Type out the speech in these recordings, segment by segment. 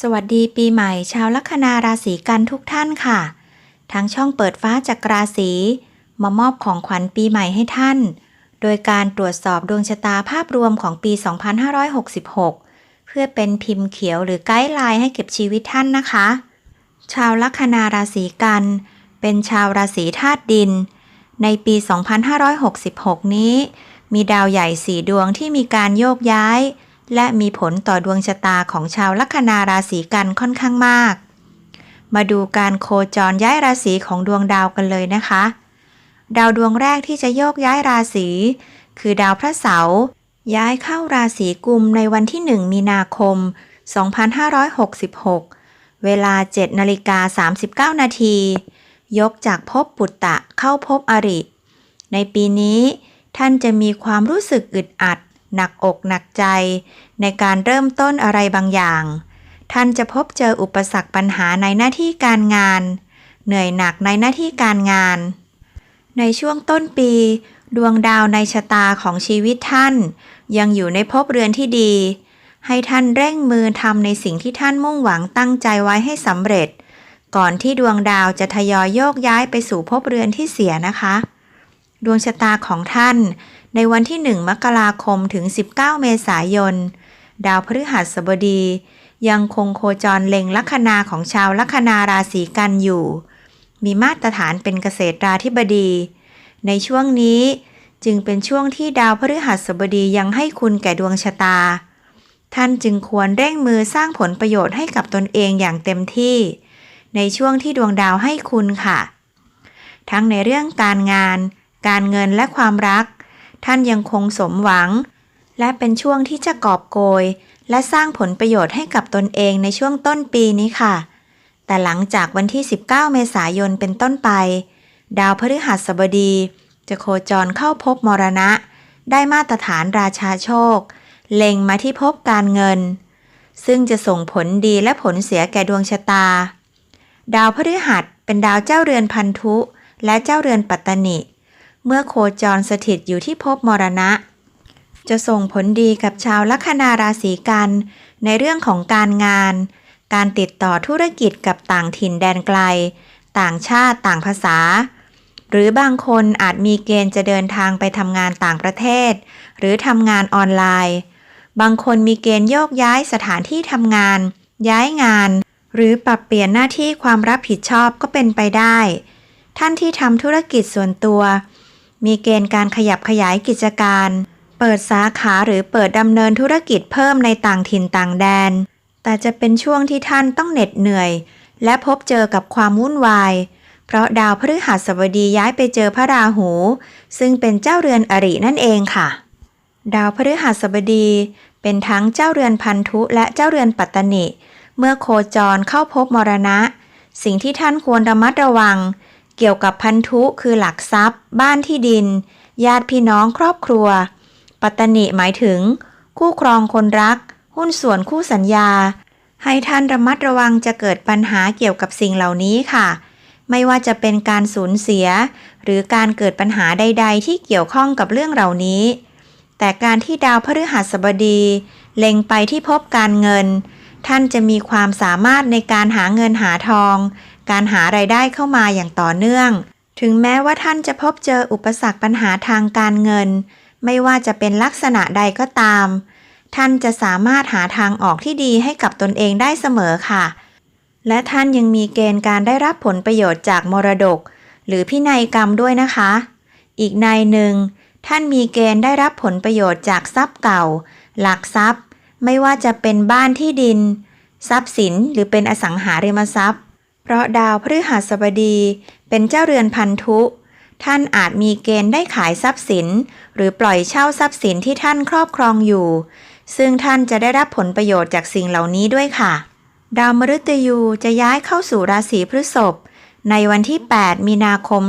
สวัสดีปีใหม่ชาวลัคนาราศีกันทุกท่านค่ะ ทางช่องเปิดฟ้าจากราศีมามอบของขวัญปีใหม่ให้ท่าน โดยการตรวจสอบดวงชะตาภาพรวมของปี 2566 เพื่อเป็นพิมพ์เขียวหรือไกด์ไลน์ให้เก็บชีวิตท่านนะคะ ชาวลัคนาราศีกัน เป็นชาวราศีธาตุดิน ในปี 2566 นี้ มีดาวใหญ่สีดวงที่มีการโยกย้าย และมีผลต่อดวงชะตาของชาวลัคนาราศีกันค่อนข้างมาก มาดูการโคจรย้ายราศีของดวงดาวกันเลยนะคะ ดาวดวงแรกที่จะโยกย้ายราศีคือดาวพระเสาร์ย้ายเข้าราศีกุมในวันที่ 1 มีนาคม 2566 เวลา 7นาฬิกา39 นาที ยกจากภพปุตตะเข้าภพอริ ในปีนี้ท่านจะมีความรู้สึกอึดอัด หนักอกหนักใจ ในการเริ่มต้นอะไรบางอย่าง ท่านจะพบเจออุปสรรคปัญหาในหน้าที่การงาน เหนื่อยหนักในหน้าที่การงาน ในช่วงต้นปี ดวงดาวในชะตาของชีวิตท่าน ยังอยู่ในภพเรือนที่ดี ให้ท่านเร่งมือทำในสิ่งที่ท่านมุ่งหวังตั้งใจไว้ให้สำเร็จ ก่อนที่ดวงดาวจะทยอยโยกย้ายไปสู่ภพเรือนที่เสียนะคะ ดวงชะตาของท่าน ในวันที่ 1 มกราคมถึง 19 เมษายน ดาวพฤหัสบดี ยังคงโคจรเล็งลัคนาของชาวลัคนาราศีกันอยู่ มีมาตรฐานเป็นเกษตราธิบดี ในช่วงนี้จึงเป็นช่วงที่ดาวพฤหัสบดียังให้คุณแก่ดวงชะตา ท่านจึงควรเร่งมือสร้างผลประโยชน์ให้กับตนเองอย่างเต็มที่ ในช่วงที่ดวงดาวให้คุณค่ะ ทั้งในเรื่องการงาน การเงินและความรัก ท่านยังคงสมหวัง และเป็นช่วงที่จะกอบโกย และสร้างผลประโยชน์ให้กับตนเองในช่วงต้นปีนี้ค่ะ แต่หลังจากวันที่ 19 เมษายนเป็นต้นไป ดาวพฤหัสบดี จะโคจรเข้าพบมรณะ ได้มาตรฐานราชาโชค เล็งมาที่ภพการเงิน ซึ่งจะส่งผลดีและผลเสียแก่ดวงชะตา ดาวพฤหัสเป็นดาวเจ้าเรือนพันธุ และเจ้าเรือนปัตตนิ เมื่อโคจรสถิตอยู่ที่ภพมรณะ จะส่งผลดีกับชาวลัคนาราศีกัน ในเรื่องของการงาน การติดต่อธุรกิจกับต่างถิ่นแดนไกล ต่างชาติต่างภาษา หรือบางคนอาจมีเกณฑ์จะเดินทางไปทำงานต่างประเทศ หรือทำงานออนไลน์ บางคนมีเกณฑ์โยกย้ายสถานที่ทำงาน ย้ายงาน หรือปรับเปลี่ยนหน้าที่ความรับผิดชอบก็เป็นไปได้ ท่านที่ทำธุรกิจส่วนตัว มีเกณฑ์การขยับขยายกิจการ เปิดสาขาหรือเปิดดำเนินธุรกิจเพิ่มในต่างถิ่นต่างแดน แต่จะเป็นช่วงที่ท่านต้องเหน็ดเหนื่อย และพบเจอกับความวุ่นวาย เพราะดาวพฤหัสบดีย้ายไปเจอพระราหู ซึ่งเป็นเจ้าเรือนอรินั่นเองค่ะ ดาวพฤหัสบดี เป็นทั้งเจ้าเรือนพันธุและเจ้าเรือนปัตตนิ เมื่อโคจรเข้าพบมรณะ สิ่งที่ท่านควรระมัดระวัง เกี่ยวกับพันธุคือหลักทรัพย์ บ้านที่ดิน ญาติพี่น้องครอบครัว ปัตตนิหมายถึง คู่ครองคนรัก หุ้นส่วนคู่สัญญา ให้ท่านระมัดระวังจะเกิดปัญหาเกี่ยวกับสิ่งเหล่านี้ค่ะ ไม่ว่าจะเป็นการสูญเสีย หรือการเกิดปัญหาใด ๆ ที่เกี่ยวข้องกับเรื่องเหล่านี้ แต่การที่ดาวพฤหัสบดี เล็งไปที่พบการเงิน ท่านจะมีความสามารถในการหาเงินหาทอง การหาไรายได้เข้ามาอย่างต่อเนื่อง ถึงแม้ว่าท่านจะพบเจออุปสรรคปัญหาทางการเงิน ไม่ว่าจะเป็นลักษณะใดก็ตาม ท่านจะสามารถหาทางออกที่ดีให้กับตนเองได้เสมอค่ะ และท่านยังมีเกณฑ์การได้รับผลประโยชน์จากมรดก หรือพินัยกรรมด้วยนะคะ อีกในยหนึ่งท่านมีเกณฑ์ได้รับผลประโยชน์จากทรัพย์เก่า หลักทรัพย์ ไม่ว่าจะเป็นบ้านที่ดิน ทรัพย์สินหรือเป็นอสังหาริมทรัพย์ เพราะดาวพฤหัสบดีเป็นเจ้าเรือนพันธุ ท่านอาจมีเกณฑ์ได้ขายทรัพย์สิน หรือปล่อยเช่าทรัพย์สินที่ท่านครอบครองอยู่ ซึ่งท่านจะได้รับผลประโยชน์จากสิ่งเหล่านี้ด้วยค่ะ ดาวมฤตยูจะย้ายเข้าสู่ราศีพฤษภในวันที่ 8 มีนาคม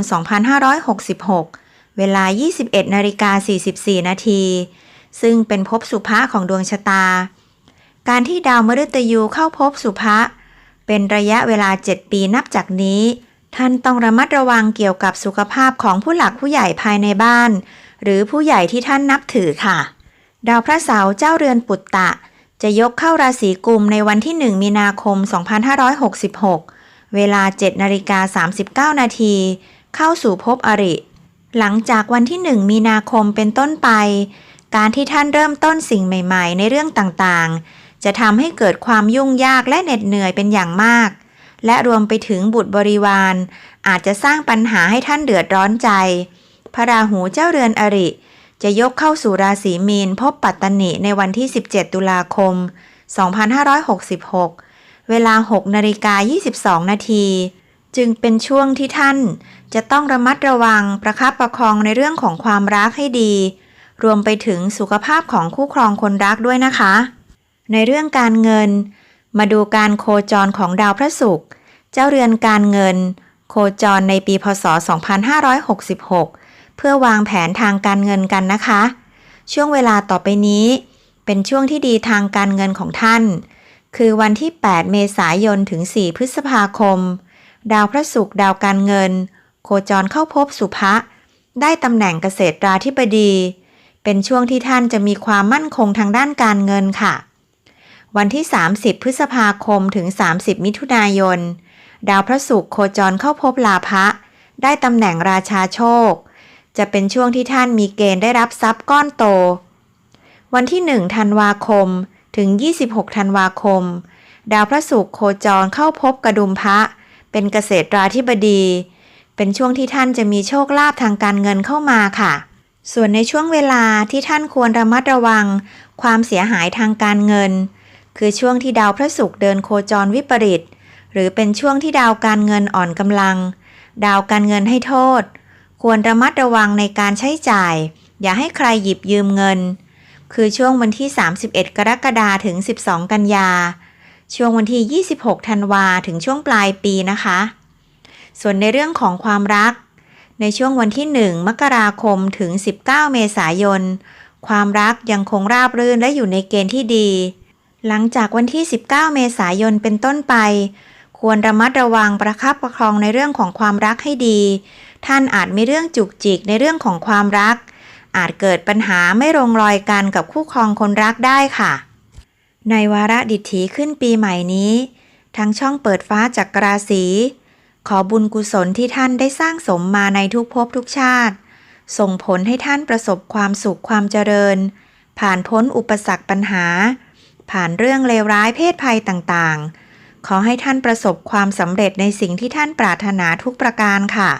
2566 เวลา 21นาฬิกา44 นาที ซึ่งเป็นภพสุภะของดวงชะตา การที่ดาวมฤตยูเข้าภพสุภะ เป็นระยะเวลา 7 ปีนับจากนี้ ท่านต้องระมัดระวังเกี่ยวกับสุขภาพของผู้หลักผู้ใหญ่ภายในบ้าน หรือผู้ใหญ่ที่ท่านนับถือค่ะ ดาวพระเสาร์เจ้าเรือนปุตตะ จะยกเข้าราศีกุมในวันที่ 1 มีนาคม 2566 เวลา7นาฬิกา39 นาทีเข้าสู่ภพอริ หลังจากวันที่ 1 มีนาคมเป็นต้นไป การที่ท่านเริ่มต้นสิ่งใหม่ ๆ ในเรื่องต่างๆ จะทำให้เกิดความยุ่งยากและเหน็ดเหนื่อยเป็นอย่างมาก และรวมไปถึงบุตรบริวาร อาจจะสร้างปัญหาให้ท่านเดือดร้อนใจ พระราหูเจ้าเรือนอริ จะยกเข้าสู่ราศีมีนพบปัตตนิในวันที่ 17 ตุลาคม 2566 เวลา 6นาฬิกา22 นาทีจึงเป็นช่วงที่ท่านจะต้องระมัดระวังประคับประคองในเรื่องของความรักให้ดี รวมไปถึงสุขภาพของคู่ครองคนรักด้วยนะคะ ในเรื่องการเงิน มาดูการโคจรของดาวพระศุกร์เจ้าเรือนการเงิน โคจรในปีพศ 2566 เพื่อวางแผนทางการเงินกันนะคะ ช่วงเวลาต่อไปนี้ เป็นช่วงที่ดีทางการเงินของท่าน คือวันที่ 8 เมษายนถึง 4 พฤษภาคม ดาวพระศุกร์ดาวการเงิน โคจรเข้าพบสุภะได้ตำแหน่งเกษตราธิบดี เป็นช่วงที่ท่านจะมีความมั่นคงทางด้านการเงินค่ะ วันที่ 30 พฤษภาคมถึง 30 มิถุนายน ดาวพระศุกร์โคจรเข้าพบลาภะได้ตำแหน่งราชาโชค จะเป็นช่วงที่ท่านมีเกณฑ์ได้รับทรัพย์ก้อนโต วันที่ 1 ธันวาคมถึง 26 ธันวาคม ดาวพระศุกร์โคจรเข้าพบกระดุมพระเป็นเกษตราธิบดี เป็นช่วงที่ท่านจะมีโชคลาภทางการเงินเข้ามาค่ะ ส่วนในช่วงเวลาที่ท่านควรระมัดระวัง ความเสียหายทางการเงิน คือช่วงที่ดาวพระศุกร์เดินโคจรวิปริต หรือเป็นช่วงที่ดาวการเงินอ่อนกำลัง ดาวการเงินให้โทษ ควรระมัดระวังในการใช้จ่าย อย่าให้ใครหยิบยืมเงิน คือช่วงวันที่ 31 กรกฎาคมถึง 12 กันยา ช่วงวันที่ 26 ธันวาถึงช่วงปลายปีนะคะ ส่วนในเรื่องของความรัก ในช่วงวันที่ 1 มกราคมถึง 19 เมษายน ความรักยังคงราบรื่นและอยู่ในเกณฑ์ที่ดี หลังจากวันที่ 19 เมษายนเป็นต้นไป ควรระมัดระวังประคับประคองในเรื่องของความรักให้ดี ท่านอาจมีเรื่องจุกจิกในเรื่องของความรัก อาจเกิดปัญหาไม่ลงรอยกันกับคู่ครองคนรักได้ค่ะ ในวาระดิถีขึ้นปีใหม่นี้ทางช่องเปิดฟ้าจากกราศีขอบุญกุศลที่ท่านได้สร้างสมมาในทุกภพทุกชาติ ส่งผลให้ท่านประสบความสุขความเจริญ ผ่านพ้นอุปสรรคปัญหา ผ่านเรื่องเลวร้ายเพศภัยต่างๆ ขอให้ท่านประสบความสำเร็จในสิ่งที่ท่านปรารถนาทุกประการค่ะ